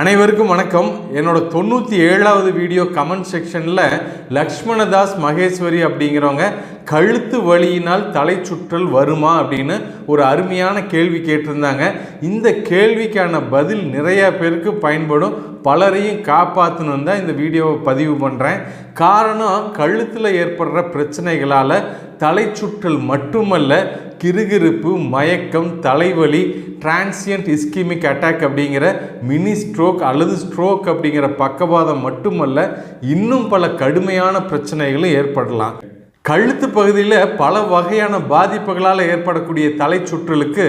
அனைவருக்கும் வணக்கம். என்னோட தொண்ணூற்றி ஏழாவது வீடியோ கமெண்ட் செக்ஷனில் லக்ஷ்மணதாஸ் மகேஸ்வரி அப்படிங்கிறவங்க கழுத்து வழியினால் தலை சுற்றல் வருமா அப்படின்னு ஒரு அருமையான கேள்வி கேட்டிருந்தாங்க. இந்த கேள்விக்கான பதில் நிறையா பேருக்கு பயன்படும். பலரையும் காப்பாற்றணும் தான் இந்த வீடியோவை பதிவு பண்ணுறேன் காரணம் கழுத்தில் ஏற்படுற பிரச்சனைகளால் தலை சுற்றல் மட்டுமல்ல கிறுகிறுப்பு மயக்கம் தலைவலி டிரான்சியன்ட் இஸ்கிமிக் அட்டாக் அப்படிங்கிற மினி ஸ்ட்ரோக் அல்லது ஸ்ட்ரோக் அப்படிங்கிற பக்கவாதம் மட்டுமல்ல இன்னும் பல கடுமையான பிரச்சனைகளும் ஏற்படலாம். கழுத்து பகுதியில் பல வகையான பாதிப்புகளால் ஏற்படக்கூடிய தலை சுற்றலுக்கு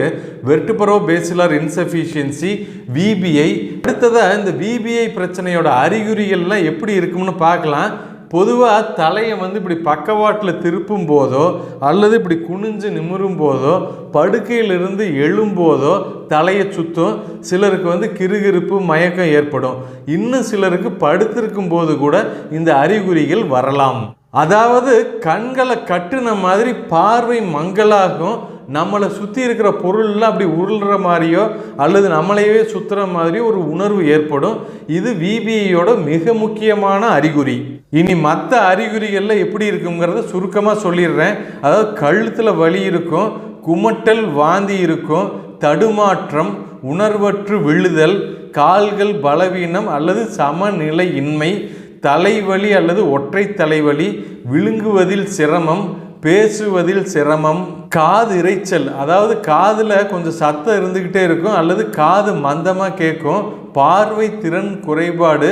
வெர்டுபரோ பேசிலர் இன்சஃபிஷியன்சி விபிஐ அடுத்ததாக இந்த விபிஐ பிரச்சனையோட அறிகுறிகள்லாம் எப்படி இருக்கும்னு பார்க்கலாம். பொதுவாக தலையை வந்து இப்படி பக்கவாட்டில் திருப்பும் போதோ அல்லது இப்படி குனிஞ்சு நிமிரும் போதோ படுக்கையிலிருந்து எழும்போதோ தலையை சுற்றும் சிலருக்கு வந்து கிறுகிறுப்பு மயக்கம் ஏற்படும். இன்னும் சிலருக்கு படுத்திருக்கும் போது கூட இந்த அறிகுறிகள் வரலாம். அதாவது கண்களை கட்டுன மாதிரி பார்வை மங்களாகும் நம்மளை சுற்றி இருக்கிற பொருள்லாம் அப்படி உருள்ற மாதிரியோ அல்லது நம்மளையே சுற்றுற மாதிரி ஒரு உணர்வு ஏற்படும். இது விபிஐயோட மிக முக்கியமான அறிகுறி. இனி மற்ற அறிகுறிகளில் எப்படி இருக்குங்கிறத சுருக்கமாக சொல்லிடுறேன். அதாவது கழுத்தில் வலி இருக்கும் குமட்டல் வாந்தி இருக்கும் தடுமாற்றம் உணர்வற்று விழுதல் கால்கள் பலவீனம் அல்லது சமநிலை இன்மை தலைவலி அல்லது ஒற்றை தலைவலி விழுங்குவதில் சிரமம் பேசுவதில் சிரமம் காது இரைச்சல் அதாவது காதில் கொஞ்சம் சத்தம் இருந்துக்கிட்டே இருக்கும் அல்லது காது மந்தமாக கேட்கும். பார்வை திறன் குறைபாடு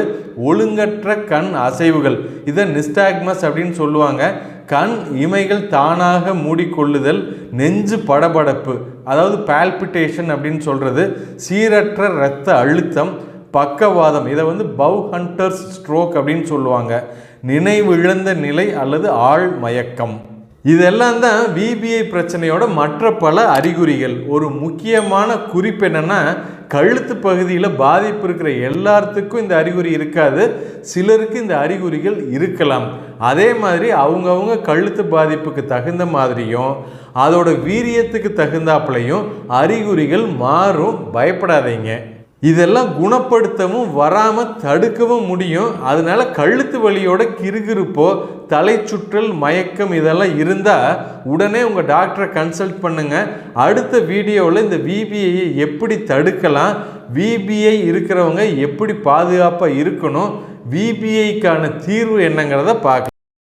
ஒழுங்கற்ற கண் அசைவுகள். இதை நிஸ்டாக்மஸ் அப்படின்னு சொல்லுவாங்க. கண் இமைகள் தானாக மூடிக்கொள்ளுதல் நெஞ்சு படபடப்பு. அதாவது பால்பிட்டேஷன் அப்படின்னு சொல்கிறது சீரற்ற இரத்த அழுத்தம் பக்கவாதம். இதை வந்து பவ் ஹண்டர்ஸ் ஸ்ட்ரோக் அப்படின்னு சொல்லுவாங்க. நினைவிழந்த நிலை அல்லது ஆள் மயக்கம் இதெல்லாம் தான் விபிஐ பிரச்சனையோட மற்ற பல அறிகுறிகள். ஒரு முக்கியமான குறிப்பு என்னென்னா கழுத்து பகுதியில் பாதிப்பு இருக்கிற எல்லாத்துக்கும் இந்த அறிகுறி இருக்காது. சிலருக்கு இந்த அறிகுறிகள் இருக்கலாம். அதே மாதிரி அவங்கவுங்க கழுத்து பாதிப்புக்கு தகுந்த மாதிரியும் அதோட வீரியத்துக்கு தகுந்தாப்புலையும் அறிகுறிகள் மாறும். பயப்படாதீங்க. இதெல்லாம் குணப்படுத்தவும் வராமல் தடுக்கவும் முடியும். அதனால கழுத்து வலியோட கிறுகிறுப்போ தலை சுற்றல் மயக்கம் இதெல்லாம் இருந்தால் உடனே உங்கள் டாக்டரை கன்சல்ட் பண்ணுங்கள் அடுத்த வீடியோவில் இந்த விபிஐயை எப்படி தடுக்கலாம் விபிஐ இருக்கிறவங்க எப்படி பாதுகாப்பாக இருக்கணும் விபிஐக்கான தீர்வு என்னங்கிறத பார்க்கலாம்